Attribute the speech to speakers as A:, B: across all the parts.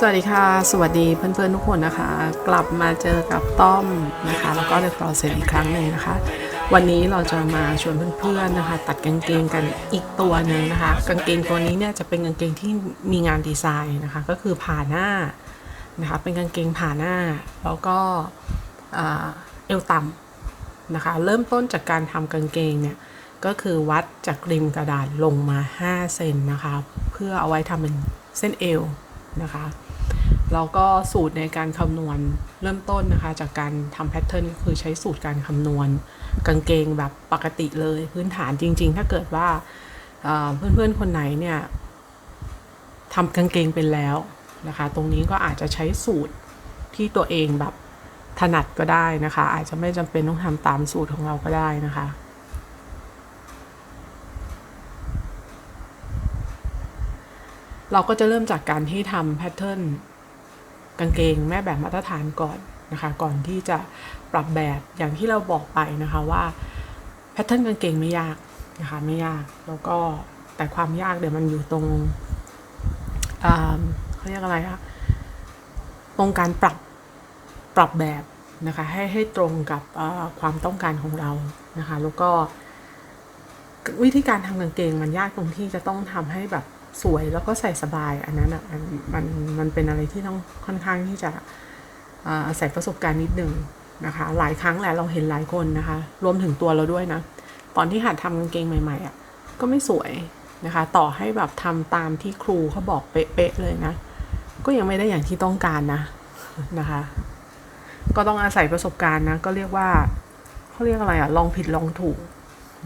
A: สวัสดีค่ะ สวัสดีเพื่อนๆทุกคนนะคะ กลับมาเจอกับต้อมนะคะ แล้วก็เดอะ o รเซสอีกครั้งหนึ่งนะคะ วันนี้เราจะมาชวนเพื่อนๆนะคะ ตัดกางเกงกันอีกตัวหนึ่งนะคะ กางเกงตัวนี้เนี่ยจะเป็นกางเกงที่มีงานดีไซน์นะคะ ก็คือผ่าหน้านะคะ เป็นกางเกงผ่าหน้า แล้วก็เอวต่ำนะคะ เริ่มต้นจากการทำกางเกงเนี่ยก็คือวัดจากริมกระดาษลงมา 5 เซนนะคะ เพื่อเอาไว้ทำเป็นเส้นเอวนะคะ แล้วก็สูตรในการคำนวณเริ่มต้นนะคะ จากการทำแพทเทิร์นก็คือใช้สูตรการคำนวณกางเกงแบบปกติเลยพื้นฐานจริง ๆ ถ้าเกิดว่าเอ่อเพื่อนๆคนไหนเนี่ยทำกางเกงเป็นแล้วนะคะ ตรงนี้ก็อาจจะใช้สูตรที่ตัวเองแบบถนัดก็ได้นะคะ อาจจะไม่จำเป็นต้องทำตามสูตรของเราก็ได้นะคะเราก็จะเริ่มจากการที่ทำแพทเทิร์น กางเกงแม่แบบมาตรฐานก่อนนะคะ ก่อนที่จะปรับแบบอย่างที่เราบอกไปนะคะว่าแพทเทิร์นกางเกงไม่ยากนะคะไม่ยากแล้วก็แต่ความยากเดี๋ยวมันอยู่ตรงเขาเรียกอะไรอะตรงการปรับปรับแบบนะคะให้ให้ตรงกับความต้องการของเรานะคะ แล้วก็วิธีการทำกางเกงมันยากตรงที่จะต้องทำให้แบบ สวยแล้วก็ใส่สบาย อันนั้นอะมันมันมันเป็นอะไรที่ต้องค่อนข้างที่จะอาศัยประสบการณ์นิดนึงนะคะ หลายครั้งแหละเราเห็นหลายคนนะคะ รวมถึงตัวเราด้วยนะ ตอนที่หัดทำกางเกงใหม่ๆอะก็ไม่สวยนะคะ ต่อให้แบบทำตามที่ครูเขาบอกเป๊ะๆเลยนะ ก็ยังไม่ได้อย่างที่ต้องการนะนะคะ ก็ต้องอาศัยประสบการณ์นะ ก็เรียกว่าเขาเรียกอะไรอะ ลองผิดลองถูก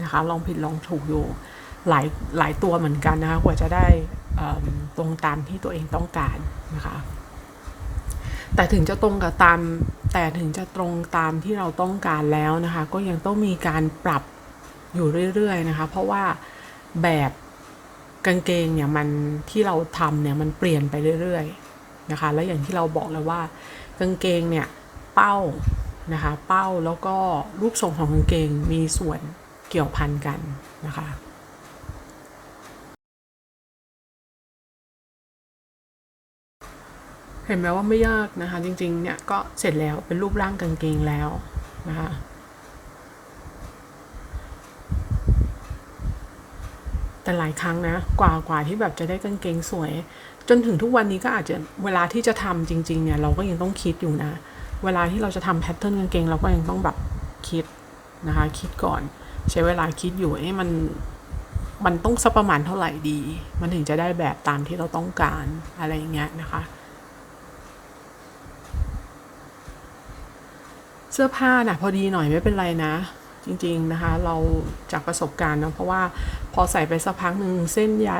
A: นะคะ ลองผิดลองถูกอยู่ หลายหลายตัวเหมือนกันนะคะกว่าจะได้ตรงตามที่ตัวเองต้องการนะคะ แต่ถึงจะตรงกับตาม แต่ถึงจะตรงตามที่เราต้องการแล้วนะคะ ก็ยังต้องมีการปรับอยู่เรื่อยๆนะคะ เพราะว่าแบบกางเกงเนี่ยมันที่เราทำเนี่ยมันเปลี่ยนไปเรื่อยๆนะคะ และอย่างที่เราบอกแล้วว่ากางเกงเนี่ยเป้านะคะ เป้าแล้วก็รูปทรงของกางเกงมีส่วนเกี่ยวพันกันนะคะ ห็นไหมว่าไม่ยากนะคะ จริงๆเนี่ยก็เสร็จแล้วเป็นรูปร่างกางเกงแล้วนะคะแต่หลายครั้งนะ กว่ากว่าที่แบบจะได้กางเกงสวย จนถึงทุกวันนี้ก็อาจจะเวลาที่จะทำจริง ๆ เนี่ย เราก็ยังต้องคิดอยู่นะ เวลาที่เราจะทำแพทเทิร์นกางเกง เราก็ยังต้องแบบคิดนะคะ คิดก่อน ใช้เวลาคิดอยู่เอ๊ะมันมันต้องสักประมาณเท่าไหร่ดี มันถึงจะได้แบบตามที่เราต้องการอะไรอย่างเงี้ยนะคะ เสื้อผ้าน่ะพอดีหน่อยไม่เป็นไรนะ จริงๆนะคะ เราจากประสบการณ์เนอะเพราะว่าพอใส่ไปสักพักหนึ่งเส้นใย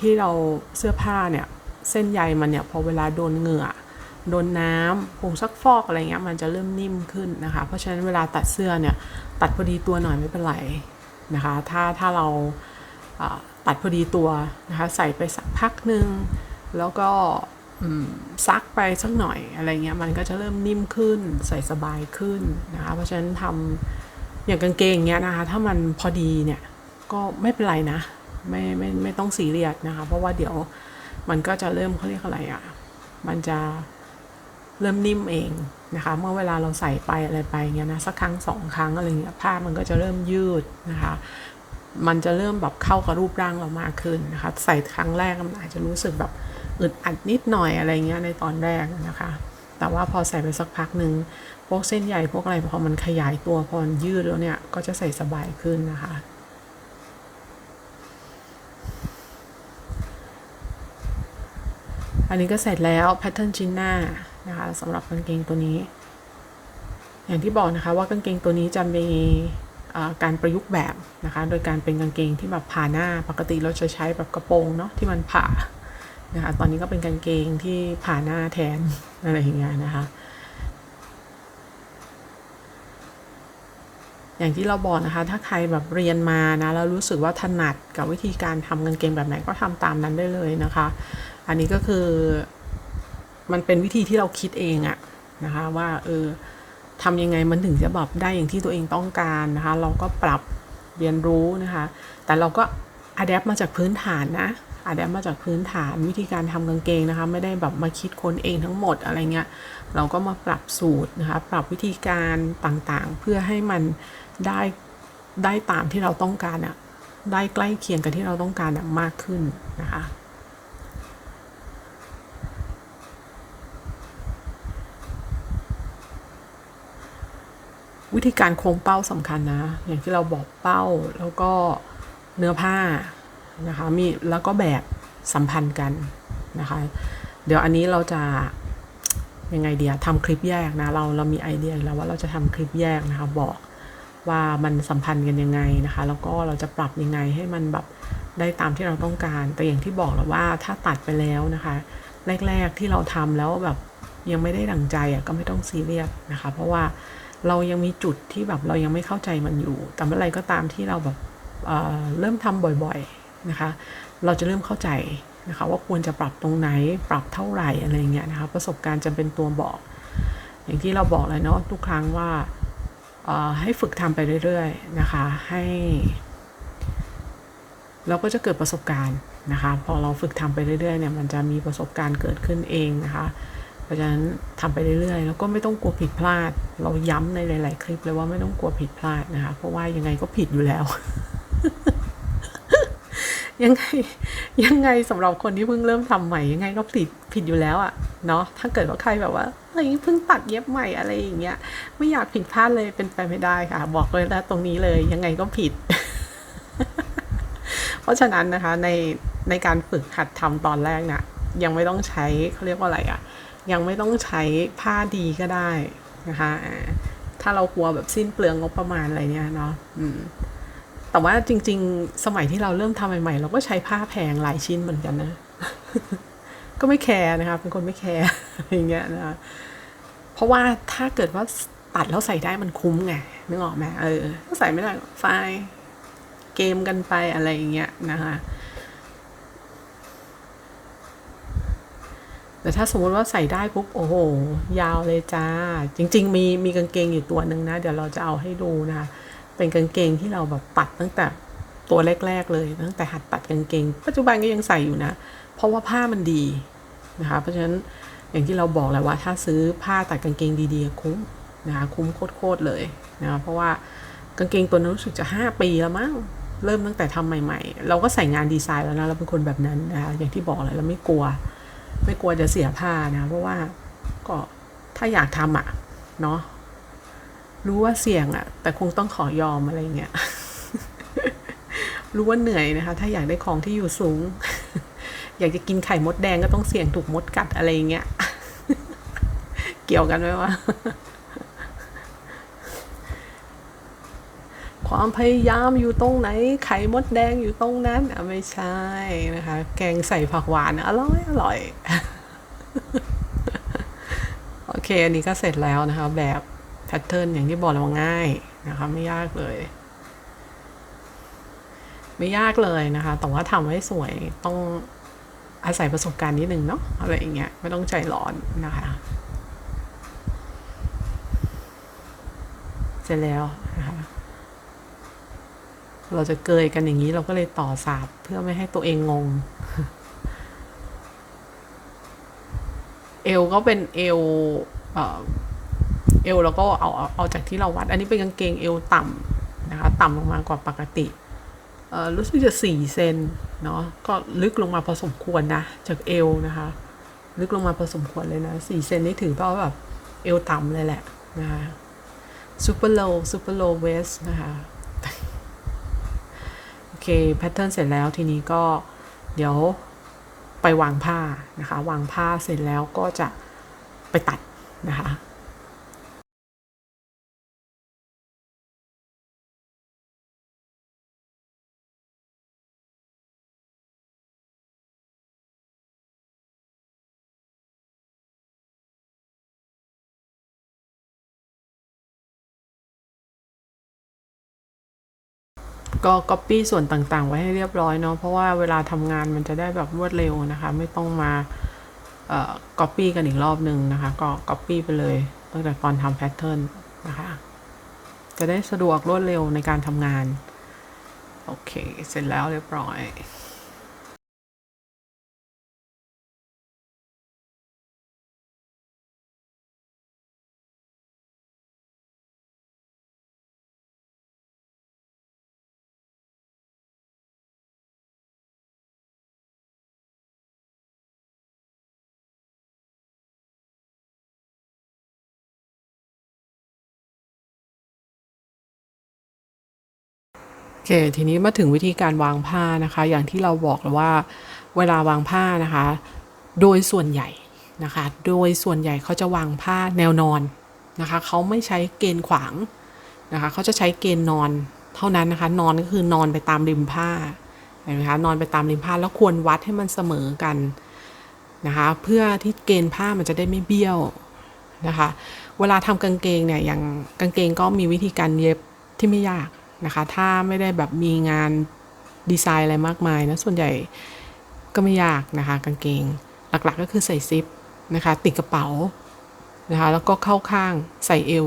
A: ที่เราเสื้อผ้าเนี่ย เส้นใยมันเนี่ยพอเวลาโดนเหงื่อโดนน้ำผงซักฟอกอะไรเงี้ยมันจะเริ่มนิ่มขึ้นนะคะ เพราะฉะนั้นเวลาตัดเสื้อเนี่ย ตัดพอดีตัวหน่อยไม่เป็นไรนะคะ ถ้าถ้าเราตัดพอดีตัวนะคะ ใส่ไปสักพักหนึ่งแล้วก็ ซักไปสักหน่อยอะไรเงี้ยมันก็จะเริ่มนิ่มขึ้นใส่สบายขึ้นนะคะเพราะฉะนั้นทำอย่างกางเกงเงี้ยนะคะ ถ้ามันพอดีเนี่ยก็ไม่เป็นไรนะไม่ไม่ไม่ต้องซีเรียสนะคะ เพราะว่าเดี๋ยวมันก็จะเริ่มเขาเรียกอะไรอะ่ะมันจะเริ่มนิ่มเองนะคะ เมื่อเวลาเราใส่ไปอะไรไปเงี้ยนะสักครั้งสองครั้งอะไรเงี้ยผ้ามันก็จะเริ่มยืดนะคะ มันจะเริ่มแบบเข้ากับรูปร่างเรามากขึ้นนะคะ ใส่ครั้งแรกมันอาจจะรู้สึกแบบ อึดอัดนิดหน่อยอะไรเงี้ยในตอนแรกนะคะ แต่ว่าพอใส่ไปสักพักหนึ่งพวกเส้นใยพวกอะไรพอมันขยายตัวพอยืดแล้วเนี่ยก็จะใส่สบายขึ้นนะคะอันนี้ก็เสร็จแล้วแพทเทิร์นชิ้นหน้านะคะสำหรับกางเกงตัวนี้ อย่างที่บอกนะคะว่ากางเกงตัวนี้จะมีการประยุกต์แบบนะคะ โดยการเป็นกางเกงที่แบบผ่าหน้าปกติเราจะใช้แบบกระโปรงเนาะที่มันผ่า นะคะตอนนี้ก็เป็นกางเกงที่ผ่าหน้าแทนอะไรอย่างเงี้ยนะคะ อย่างที่เราบอกนะคะ ถ้าใครแบบเรียนมานะแล้วรู้สึกว่าถนัดกับวิธีการทำกางเกงแบบไหนก็ทำตามนั้นได้เลยนะคะ อันนี้ก็คือมันเป็นวิธีที่เราคิดเองอะนะคะว่าเออทำยังไงมันถึงจะแบบได้อย่างที่ตัวเองต้องการนะคะ เราก็ปรับเรียนรู้นะคะ แต่เราก็อัดแอปมาจากพื้นฐานนะ อาจจะมาจากพื้นฐานวิธีการทำกางเกงนะคะ ไม่ได้แบบมาคิดค้นเองทั้งหมดอะไรเงี้ยเราก็มาปรับสูตรนะคะ ปรับวิธีการต่างๆ เพื่อให้มันได้ได้ตามที่เราต้องการอะได้ใกล้เคียงกับที่เราต้องการอะมากขึ้นนะคะวิธีการโค้งเป้าสำคัญนะ อย่างที่เราบอกเป้าแล้วก็เนื้อผ้า นะคะมีแล้วก็แบบสัมพันธ์กันนะคะ เดี๋ยวอันนี้เราจะยังไงเดียทำคลิปแยกนะเราเรามีไอเดียแล้วว่าเราจะทำคลิปแยกนะคะบอกว่ามันสัมพันธ์กันยังไงนะคะ แล้วก็เราจะปรับยังไงให้มันแบบได้ตามที่เราต้องการ แต่อย่างที่บอกแล้วว่าถ้าตัดไปแล้วนะคะ แรก ๆที่เราทำแล้วแบบยังไม่ได้ดังใจอะก็ไม่ต้องซีเรียสนะคะ เพราะว่าเรายังมีจุดที่แบบเรายังไม่เข้าใจมันอยู่ แต่เมื่อไรก็ตามที่เราแบบเเริ่มทำบ่อยๆ นะคะ เราจะเริ่มเข้าใจนะคะว่าควรจะปรับตรงไหนปรับเท่าไหร่อะไรเงี้ยนะคะประสบการณ์จะเป็นตัวบอก อย่างที่เราบอกเลยเนาะทุกครั้งว่าให้ฝึกทำไปเรื่อยๆนะคะให้เราก็จะเกิดประสบการณ์นะคะพอเราฝึกทำไปเรื่อยๆเนี่ยมันจะมีประสบการณ์เกิดขึ้นเองนะคะเพราะฉะนั้นทำไปเรื่อยๆ แล้วก็ไม่ต้องกลัวผิดพลาด เราย้ำในหลาย ๆ คลิปเลยว่าไม่ต้องกลัวผิดพลาดนะคะเพราะว่ายังไงก็ผิดอยู่แล้ว ยังไงยังไงสำหรับคนที่เพิ่งเริ่มทำใหม่ยังไงก็ผิดผิดอยู่แล้วอะเนาะถ้าเกิดว่าใครแบบว่าเฮ้ยเพิ่งตัดเย็บใหม่อะไรอย่างเงี้ยไม่อยากผิดพลาดเลยเป็นไปไม่ได้ค่ะ บอกเลยแล้วตรงนี้เลยยังไงก็ผิด เพราะฉะนั้นนะคะในในการฝึกหัดทำตอนแรกนะ่ะยังไม่ต้องใช้เขาเรียกว่าอะไรอะยังไม่ต้องใช้ผ้าดีก็ได้นะคะถ้าเรากลัวแบบสิ้นเปลืองงบประมาณอะไรเนี้ยเนาะอืม แต่ว่าจริง ๆ สมัยที่เราเริ่มทำใหม่ๆ เราก็ใช้ผ้าแพงหลายชิ้นเหมือนกันนะ ก็ไม่แคร์นะคะเป็นคนไม่แคร์อย่างเงี้ยนะคะเพราะว่าถ้าเกิดว่าตัดแล้วใส่ได้มันคุ้มไงนึกออกไหมเออถ้าใส่ไม่ได้ไฟเกมกันไปอะไรอย่างเงี้ยนะคะแต่ถ้าสมมติว่าใส่ได้ปุ๊บโอ้โห ยาวเลยจ้า จริง ๆ มีมีกางเกงอยู่ตัวหนึ่งนะ เดี๋ยวเราจะเอาให้ดูนะคะ เป็นกางเกงที่เราแบบตัดตั้งแต่ตัวแรก ๆ เลย ตั้งแต่หัดตัดกางเกง ปัจจุบันก็ยังใส่อยู่นะ เพราะว่าผ้ามันดีนะคะ เพราะฉะนั้นอย่างที่เราบอกแหละว่า ถ้าซื้อผ้าตัดกางเกงดีๆคุ้มนะคะคุ้มโคตรๆเลยนะะเพราะว่ากางเกงตัวนั้นรู้สึกจะ 5 ปีแล้วมั้งเริ่มตั้งแต่ทำใหม่ ๆ เราก็ใส่งานดีไซน์แล้วนะเราเป็นคนแบบนั้นนะคะอย่างที่บอกเลยเราไม่กลัว ไม่กลัวจะเสียผ้านะเพราะว่าก็ถ้าอยากทำอะเนาะ รู้ว่าเสี่ยงอะแต่คงต้องขอยอมอะไรเงี้ย รู้ว่าเหนื่อยนะคะ ถ้าอยากได้ของที่อยู่สูง อยากจะกินไข่มดแดงก็ต้องเสี่ยงถูกมดกัดอะไรเงี้ย เกี่ยวกันไหมวะความพยายามอยู่ตรงไหน ไข่มดแดงอยู่ตรงนั้นอะไม่ใช่นะคะ แกงใส่ผักหวานอร่อยอร่อย โอเค อันนี้ก็เสร็จแล้วนะคะแบบ แพทเทิร์นอย่างที่บอกเราง่ายนะคะไม่ยากเลย ไม่ยากเลยนะคะ แต่ว่าทำให้สวยต้องอาศัยประสบการณ์นิดนึงเนาะอะไรอย่างเงี้ยไม่ต้องใจร้อนนะคะ เสร็จแล้วนะคะเราจะเกยกันอย่างนี้เราก็เลยต่อสาบเพื่อไม่ให้ตัวเองงง เอวก็เป็นเอว เอ่อเอวแล้วก็เอาเอาเอาจากที่เราวัด อันนี้เป็นกางเกงเอวต่ำนะคะ ต่ำลงมากว่าปกติเออรู้สึกจะสี่เซนเนาะก็ลึกลงมาพอสมควรนะจากเอวนะคะ ลึกลงมาพอสมควรเลยนะสี่เซนนี่ถือว่าแบบเอวต่ำเลยแหละนะคะ super low super low waist นะคะโอเคแพทเทิร์นเสร็จแล้วทีนี้ก็เดี๋ยวไปวางผ้านะคะ วางผ้าเสร็จแล้วก็จะไปตัดนะคะ ก็ก๊อปปี้ส่วนต่างๆ ไว้ให้เรียบร้อยเนาะเพราะว่าเวลาทำงานมันจะได้แบบรวดเร็วนะคะ ไม่ต้องมาเอ่อก๊อปปี้กันอีกรอบนึงนะคะ ก็ก๊อปปี้ไปเลยตั้งแต่ตอนทำแพทเทิร์นนะคะ จะได้สะดวกรวดเร็วในการทำงาน โอเค เสร็จแล้วเรียบร้อย เค ทีนี้มาถึงวิธีการวางผ้านะคะ อย่างที่เราบอกแล้วว่าเวลาวางผ้านะคะ โดยส่วนใหญ่นะคะ โดยส่วนใหญ่เขาจะวางผ้าแนวนอนนะคะเขาไม่ใช้เกณฑ์ขวางนะคะเขาจะใช้เกณฑ์นอนเท่านั้นนะคะ นอนก็คือนอนไปตามริมผ้าเห็นไหมคะนอนไปตามริมผ้าแล้วควรวัดให้มันเสมอกันนะคะ เพื่อที่เกณฑ์ผ้ามันจะได้ไม่เบี้ยวนะคะ เวลาทำกางเกงเนี่ยอย่างกางเกงก็มีวิธีการเย็บที่ไม่ยาก นะคะ ถ้าไม่ได้แบบมีงานดีไซน์อะไรมากมายนะ ส่วนใหญ่ก็ไม่ยากนะคะ กางเกง หลักๆก็คือใส่ซิปนะคะ ติดกระเป๋านะคะ แล้วก็เข้าข้างใส่เอว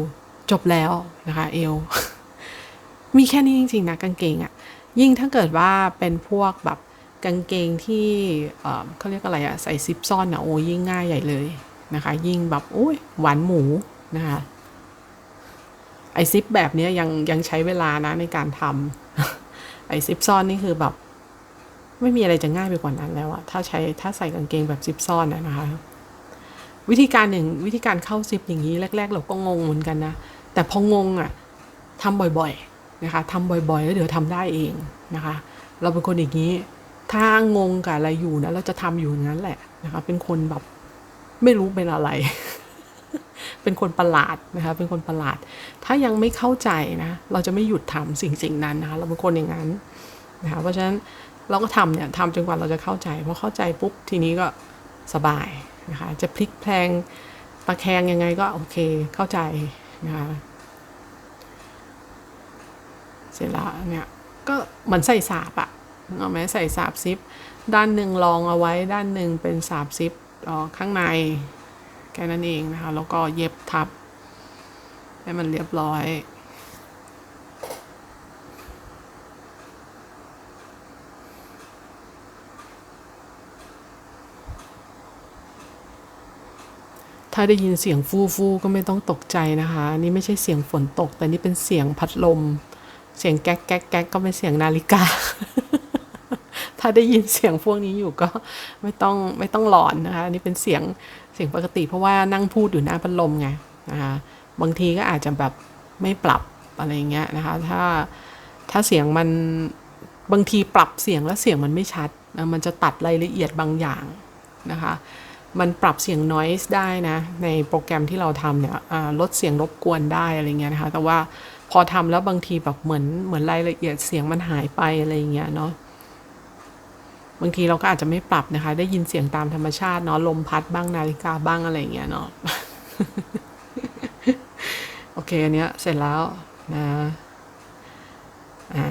A: จบแล้วนะคะเอว มีแค่นี้จริงๆนะกางเกงอะ่ะ ยิ่งถ้าเกิดว่าเป็นพวกแบบกางเกงที่เขาเรียกอะไรอะใส่ซิปซ่อนอะโอ้ยิ่งง่ายใหญ่เลยนะคะ ยิ่งแบบโอ้ยหวานหมูนะคะ ไอซิปแบบนี้ยังยังใช้เวลานะในการทำไอซิปซ่อนนี่คือแบบ ไม่มีอะไรจะง่ายไปกว่านั้นแล้วอะถ้าใช้ถ้าใส่กางเกงแบบซิปซ่อนอะนะคะ วิธีการหนึ่งวิธีการเข้าซิปอย่างนี้แรก ๆ เราก็งงเหมือนกันนะ แต่พองงอะทำบ่อยๆนะคะทำบ่อยๆแล้วเดี๋ยวทำได้เองนะคะ เราเป็นคนอย่างนี้ ถ้างงกับอะไรอยู่นะเราจะทำอยู่อย่างนั้นแหละนะคะ เป็นคนแบบไม่รู้เป็นอะไร เป็นคนประหลาดนะคะเป็นคนประหลาด ถ้ายังไม่เข้าใจนะเราจะไม่หยุดทำสิ่งสิ่งนั้นนะคะเราเป็นคนอย่างนั้นนะคะเพราะฉะนั้นเราก็ทำเนี่ยทำจนกว่าเราจะเข้าใจพอเข้าใจปุ๊บทีนี้ก็สบายนะคะจะพลิกแพลงตะแคงยังไงก็โอเคเข้าใจนะคะเสร็จแล้วเนี่ยก็เหมือนใส่สาบอะเอาไหมใส่สาบซิป ด้านหนึ่งรองเอาไว้ด้านหนึ่งเป็นสาบซิปออข้างใน แค่นั้นเองนะคะ แล้วก็เย็บทับ ให้มันเรียบร้อยถ้าได้ยินเสียงฟู่ฟู่ก็ไม่ต้องตกใจนะคะ นี่ไม่ใช่เสียงฝนตก แต่นี่เป็นเสียงพัดลม เสียงแก๊กแก๊กแก๊กก็เป็นเสียงนาฬิกา ถ้าได้ยินเสียงพวกนี้อยู่ก็ไม่ต้องไม่ต้องหลอนนะคะนี่เป็นเสียงเสียงปกติเพราะว่านั่งพูดอยู่หน้าพัดลมไงนะคะบางทีก็อาจจะแบบไม่ปรับอะไรเงี้ยนะคะถ้าถ้าเสียงมันบางทีปรับเสียงแล้วเสียงมันไม่ชัดนะมันจะตัดรายละเอียดบางอย่างนะคะมันปรับเสียง noise ได้นะ ในโปรแกรมที่เราทำเนี่ยลดเสียงรบกวนได้อะไรเงี้ยนะคะ แต่ว่าพอทำแล้วบางทีแบบเหมือนเหมือนรายละเอียดเสียงมันหายไปอะไรเงี้ยเนาะ บางทีเราก็อาจจะไม่ปรับนะคะ ได้ยินเสียงตามธรรมชาติเนาะลมพัดบ้างนาฬิกาบ้างอะไรเงี้ยเนาะโอเคอันเนี้ยเสร็จแล้วนะอ่า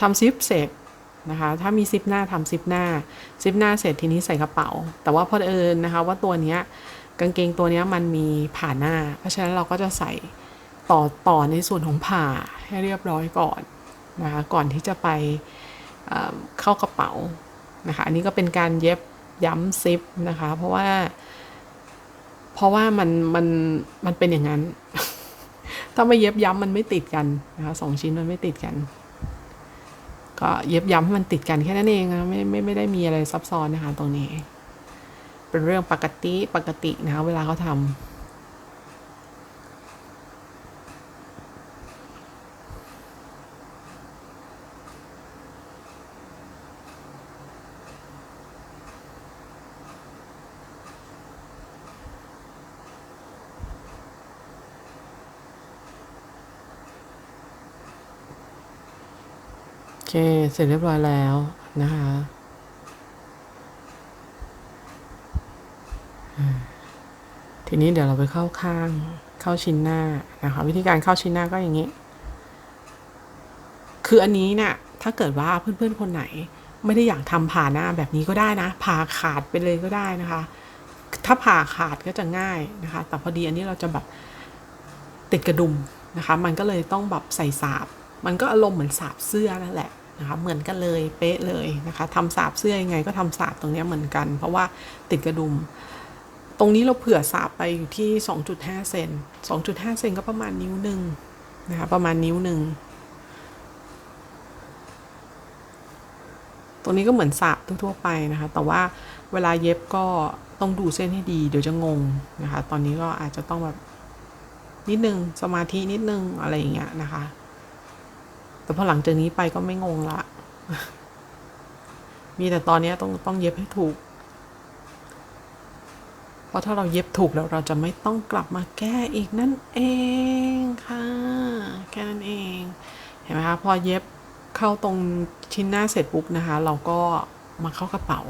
A: ทำซิปเสร็จนะคะ ถ้ามีซิปหน้าทำซิปหน้าซิปหน้าเสร็จทีนี้ใส่กระเป๋า แต่ว่าพอเอิญนะคะ ว่าตัวเนี้ยกางเกงตัวเนี้ยมันมีผ่าหน้า เพราะฉะนั้นเราก็จะใส่ต่อต่อในส่วนของผ่าให้เรียบร้อยก่อนนะคะ ก่อนที่จะไปเข้ากระเป๋า นะคะ อันนี้ก็เป็นการเย็บย้ำซิปนะคะ เพราะว่า เพราะว่ามันมันมันเป็นอย่างนั้น ถ้าไม่เย็บย้ำมันไม่ติดกันนะคะสองชิ้นมันไม่ติดกัน ก็เย็บย้ำให้มันติดกันแค่นั้นเองนะไม่ไม่ไม่ได้มีอะไรซับซ้อนนะคะ ตรงนี้ เป็นเรื่องปกติปกตินะคะ เวลาเขาทำ เสร็จเรียบร้อยแล้วนะคะทีนี้เดี๋ยวเราไปเข้าข้างเข้าชิ้นหน้านะคะวิธีการเข้าชิ้นหน้าก็อย่างนี้ คืออันนี้เนี่ยถ้าเกิดว่าเพื่อนๆคนไหน ไม่ได้อยากทำผ่าหน้าแบบนี้ก็ได้นะผ่าขาดไปเลยก็ได้นะคะ ถ้าผ่าขาดก็จะง่ายนะคะ แต่พอดีอันนี้เราจะแบบติดกระดุมนะคะ มันก็เลยต้องแบบใส่สาบ มันก็อารมณ์เหมือนสาบเสื้อนั่นแหละ นะคะเหมือนกันเลยเป๊ะเลยนะคะทำสาบเสื้อยังไงก็ทำสาบตรงนี้เหมือนกัน เพราะว่าติดกระดุม ตรงนี้เราเผื่อสาบไปอยู่ที่ 2.5 เซน2.5 เซนก็ประมาณนิ้วหนึ่งนะคะประมาณนิ้วหนึ่งตรงนี้ก็เหมือนสาบทั่วๆไปนะคะ แต่ว่าเวลาเย็บก็ต้องดูเส้นให้ดีเดี๋ยวจะงงนะคะ ตอนนี้ก็อาจจะต้องแบบนิดนึงสมาธินิดนึงอะไรอย่างเงี้ยนะคะ แต่พอหลังจากนี้ไปก็ไม่งงละ มีแต่ตอนนี้ต้องต้องเย็บให้ถูก เพราะถ้าเราเย็บถูกแล้วเราจะไม่ต้องกลับมาแก้อีกนั่นเองค่ะ แค่นั้นเอง เห็นไหมคะ พอเย็บเข้าตรงชิ้นหน้าเสร็จปุ๊บนะคะ เราก็มาเข้ากระเป๋า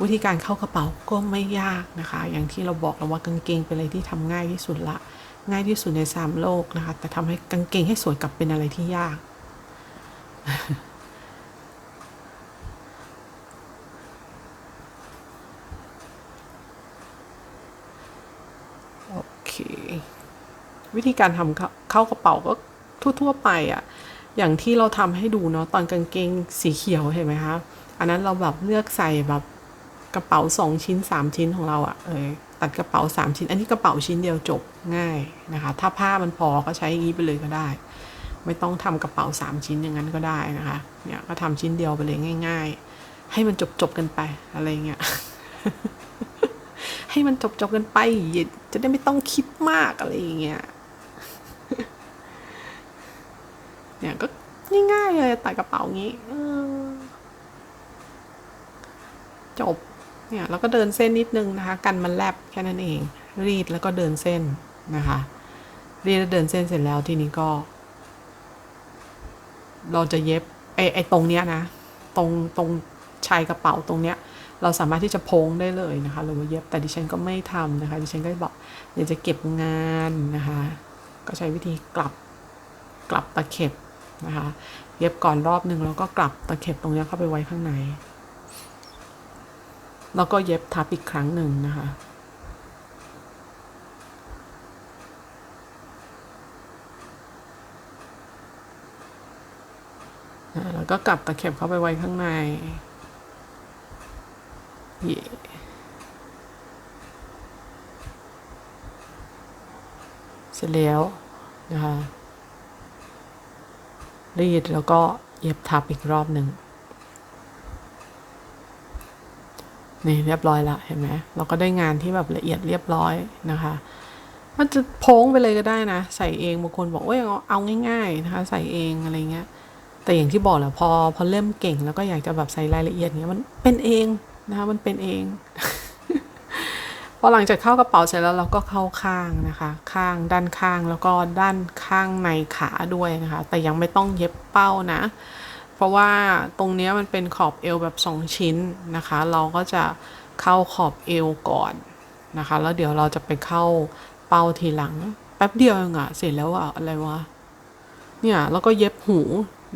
A: วิธีการเข้ากระเป๋าก็ไม่ยากนะคะ อย่างที่เราบอกแล้วว่ากางเกงเป็นอะไรที่ทำง่ายที่สุดละ ง่ายที่สุดในสามโลกนะคะ แต่ทำให้กางเกงให้สวยกลับเป็นอะไรที่ยาก โอเค วิธีการทำเข้าเข้ากระเป๋าก็ทั่ว ๆ ไปอะ่ะ อย่างที่เราทำให้ดูเนาะตอนกางเกงสีเขียวเห็นไหมคะ อันนั้นเราแบบเลือกใส่แบบกระเป๋าสองชิ้นสามชิ้นของเราอะ่ะเออตัดกระเป๋าสามชิ้น อันนี้กระเป๋าชิ้นเดียวจบง่ายนะคะ ถ้าผ้ามันพอก็ใช้อย่างนี้ไปเลยก็ได้ ไม่ต้องทำกระเป๋าสามชิ้นอย่างนั้นก็ได้นะคะ เนี่ยก็ทำชิ้นเดียวไปเลยง่าย ๆ ให้มันจบจบกันไปอะไรเงี้ย ให้มันจบจบกันไปอย่าจะได้ไม่ต้องคิดมากอะไรอย่างเงี้ย เนี่ยก็ง่ายๆเลยตัดกระเป๋างี้จบ เนี่ยแล้วก็เดินเส้นนิดนึงนะคะ กันมันแลบแค่นั้นเอง รีดแล้วก็เดินเส้นนะคะ รีดแล้วเดินเส้นเสร็จแล้วทีนี้ก็ เราจะเย็บไอ้ไอ้ตรงเนี้ยนะ ตรงตรงชายกระเป๋าตรงเนี้ย เราสามารถที่จะโพงได้เลยนะคะหรือว่าเย็บแต่ดิฉันก็ไม่ทำนะคะ ดิฉันก็บอกอยากจะเก็บงานนะคะ ก็ใช้วิธีกลับกลับตะเข็บนะคะ เย็บก่อนรอบหนึ่งแล้วก็กลับตะเข็บตรงเนี้ยเข้าไปไว้ข้างใน แล้วก็เย็บทับอีกครั้งหนึ่งนะคะ แล้วก็กลับตะเข็บเข้าไปไว้ข้างในเย่เสร็จแล้วนะคะรีดแล้วก็เย็บทับอีกรอบหนึ่งนี่เรียบร้อยละเห็นไหมเราก็ได้งานที่แบบละเอียดเรียบร้อยนะคะมันจะโพ้งไปเลยก็ได้นะ ใส่เองบางคนบอกว่าเอาเอาง่าย ๆนะคะ ใส่เองอะไรเงี้ย แต่อย่างที่บอกแหละพอพอเริ่มเก่งแล้วก็อยากจะแบบใส่รายละเอียดเนี้ยมันเป็นเองนะคะมันเป็นเองพอหลังจากเข้ากระเป๋าเสร็จแล้วเราก็เข้าข้างนะคะ ข้างด้านข้างแล้วก็ด้านข้างในขาด้วยนะคะ แต่ยังไม่ต้องเย็บเป้านะ เพราะว่าตรงนี้มันเป็นขอบเอวแบบ 2 ชิ้นนะคะ เราก็จะเข้าขอบเอวก่อนนะคะ แล้วเดี๋ยวเราจะไปเข้าเป้าทีหลัง แป๊บเดียวเองอะเสร็จแล้วอะอะไรวะเนี่ยแล้วก็เย็บหู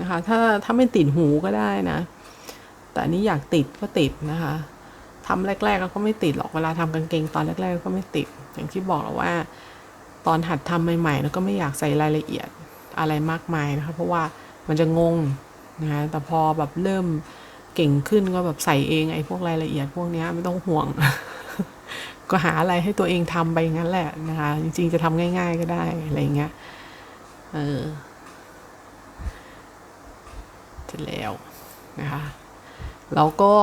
A: นะคะ ถ้าถ้าไม่ติดหูก็ได้นะ แต่อันนี้อยากติดก็ติดนะคะทำแรก ๆ ก็ไม่ติดหรอกเวลาทำกางเกงตอนแรก ๆ ก็ไม่ติด อย่างที่บอกแล้วว่า ตอนหัดทำใหม่ๆแล้วก็ไม่อยากใส่รายละเอียดอะไรมากมายนะคะ เพราะว่ามันจะงงนะคะแต่พอแบบเริ่มเก่งขึ้นก็แบบใส่เองไอ้พวกรายละเอียดพวกนี้ไม่ต้องห่วง ก็หาอะไรให้ตัวเองทำไปงั้นแหละนะคะ จริงๆจะทำง่าย ๆ ก็ได้อะไรอย่างเงี้ยเออ ร็จแล้วนะคะแล้วก็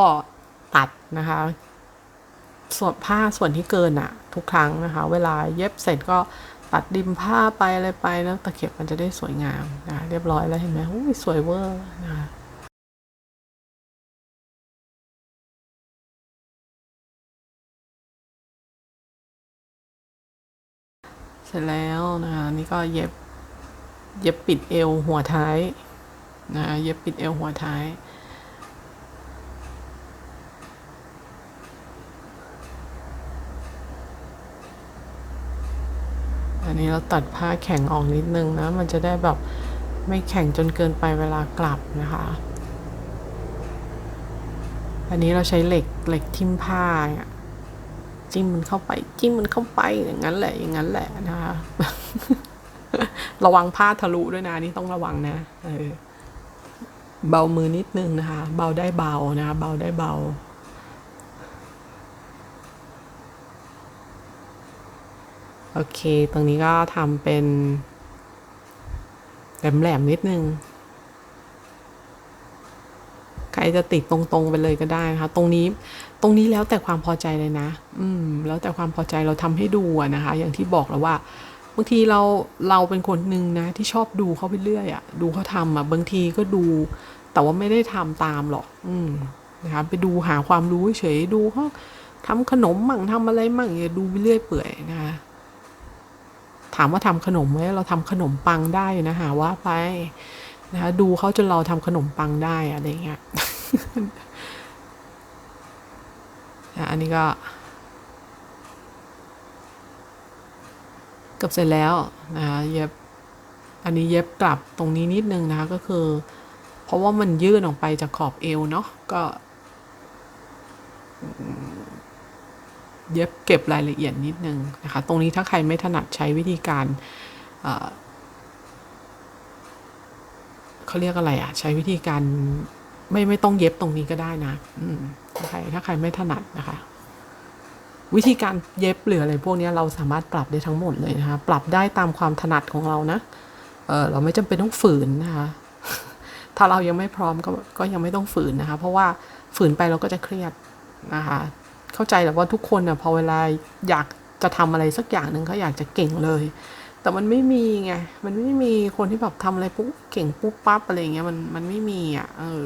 A: ตัดนะคะ ส่วนผ้าส่วนที่เกินอะทุกครั้งนะคะ เวลาเย็บเสร็จก็ตัดดิมผ้าไปอะไรไปแล้วตะเข็บมันจะได้สวยงามนะคะเรียบร้อยแล้วเห็นไหมอุ้ยสวยเวอร์นะคะเสร็จแล้วนะคะนี่ก็เย็บเย็บปิดเอวหัวท้าย นะคะเย็บปิดเอวหัวท้าย อันนี้เราตัดผ้าแข็งออกนิดนึงนะ มันจะได้แบบไม่แข็งจนเกินไปเวลากลับนะคะ อันนี้เราใช้เหล็กเหล็กทิ่มผ้าจิ้มมันเข้าไปจิ้มมันเข้าไปอย่างนั้นแหละอย่างนั้นแหละนะคะระวังผ้าทะลุด้วยนะอันนี่ต้องระวังนะเออ เบามือนิดนึงนะคะ เบาได้เบานะคะเบาได้เบา โอเค ตรงนี้ก็ทำเป็น แหลมๆนิดนึง ใครจะติดตรงๆไปเลยก็ได้นะคะ ตรงนี้ ตรงนี้แล้วแต่ความพอใจเลยนะ อืม แล้วแต่ความพอใจเราทำให้ดูนะคะ อย่างที่บอกแล้วว่า บางทีเราเราเป็นคนหนึ่งนะ ที่ชอบดูเขาไปเรื่อยอะดูเขาทำอะบางทีก็ดู แต่ว่าไม่ได้ทำตามหรอก อืมนะคะไปดูหาความรู้เฉยดูเขาทำขนมมั่งทำอะไรมั่งอย่าดูไปเรื่อยเปื่อยนะคะถามว่าทำขนมไหมเราทำขนมปังได้นะหาว่าไปนะคะดูเขาจนเราทำขนมปังได้อะไรเงี้ยอันนี้ก็ กือบเสร็จแล้วนะคะเย็บอันนี้เย็บกลับตรงนี้นิดนึงนะคะก็คือ เพราะว่ามันยื่นออกไปจากขอบเอวเนาะก็เย็บเก็บรายละเอียดนิดนึงนะคะ ตรงนี้ถ้าใครไม่ถนัดใช้วิธีการเอ่อเขาเรียกอะไรอะใช้วิธีการไม่ไม่ต้องเย็บตรงนี้ก็ได้นะ อืมถ้าใครถ้าใครไม่ถนัดนะคะ วิธีการเย็บหรืออะไรพวกนี้เราสามารถปรับได้ทั้งหมดเลยนะคะ ปรับได้ตามความถนัดของเรานะ เออเราไม่จำเป็นต้องฝืนนะคะ ถ้าเรายังไม่พร้อมก็ก็ยังไม่ต้องฝืนนะคะ เพราะว่าฝืนไปเราก็จะเครียดนะคะ เข้าใจแหละว่าทุกคนน่ะพอเวลาอยากจะทำอะไรสักอย่างหนึ่งเขาอยากจะเก่งเลย แต่มันไม่มีไง มันไม่มีคนที่แบบทำอะไรปุ๊บเก่งปุ๊บปั๊บอะไรเงี้ย มันมันไม่มีอะ เออ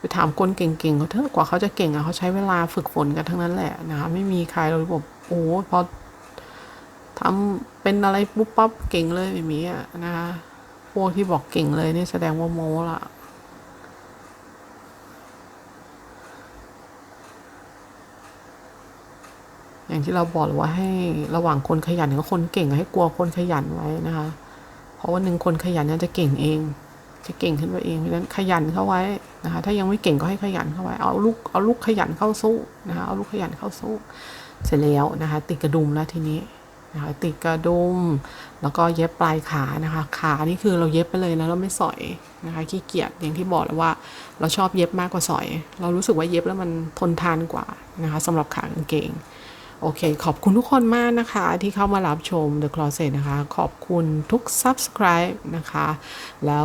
A: ไปถามคนเก่งๆเขาเถอะกว่าเขาจะเก่งอะเขาใช้เวลาฝึกฝนกันทั้งนั้นแหละนะคะไม่มีใครเราบอโอ้พอทำเป็นอะไรปุ๊บปั๊บเก่งเลยไม่มีอะนะคะพวกที่บอกเก่งเลยนี่แสดงว่าโม้ละอย่างที่เราบอกเลยว่าให้ระหว่างคนขยันกับคนเก่งให้กลัวคนขยันไว้นะคะ เพราะว่าหนึ่งคนขยันเนี่ยจะเก่งเอง จะเก่งขึ้นมาเองเพราะฉะนั้นขยันเข้าไว้นะคะถ้ายังไม่เก่งก็ให้ขยันเข้าไว้เอาลูกเอาลูกขยันเข้าสู้นะคะเอาลูกขยันเข้าสู้ เสร็จแล้วนะคะ ติดกระดุมแล้วทีนี้นะคะติดกระดุมแล้วก็เย็บปลายขานะคะ ขานี่คือเราเย็บไปเลยนะเราไม่สอยนะคะขี้เกียจอย่างที่บอกแล้วว่า เราชอบเย็บมากกว่าสอย เรารู้สึกว่าเย็บแล้วมันทนทานกว่านะคะสำหรับขากางเกงโอเค ขอบคุณทุกคนมากนะคะ ที่เข้ามารับชม The Closet นะคะ ขอบคุณทุก Subscribe นะคะ แล้ว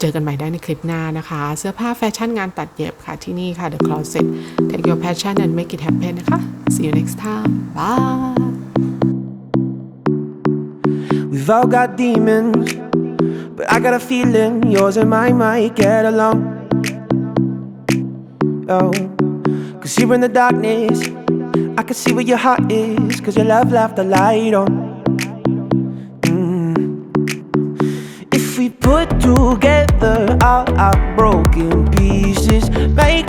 A: เจอกันใหม่ได้ในคลิปหน้านะคะ เสื้อผ้าแฟชั่นงานตัดเย็บค่ะที่นี่ค่ะ The Closet Take your passion and make it happen นะคะ See you next time bye
B: We've all got demons, but I got a feeling yours and mine might get along. Oh, cause here in the darkness, I can see where your heart is, cause your love left the light on. put together all our broken pieces. Make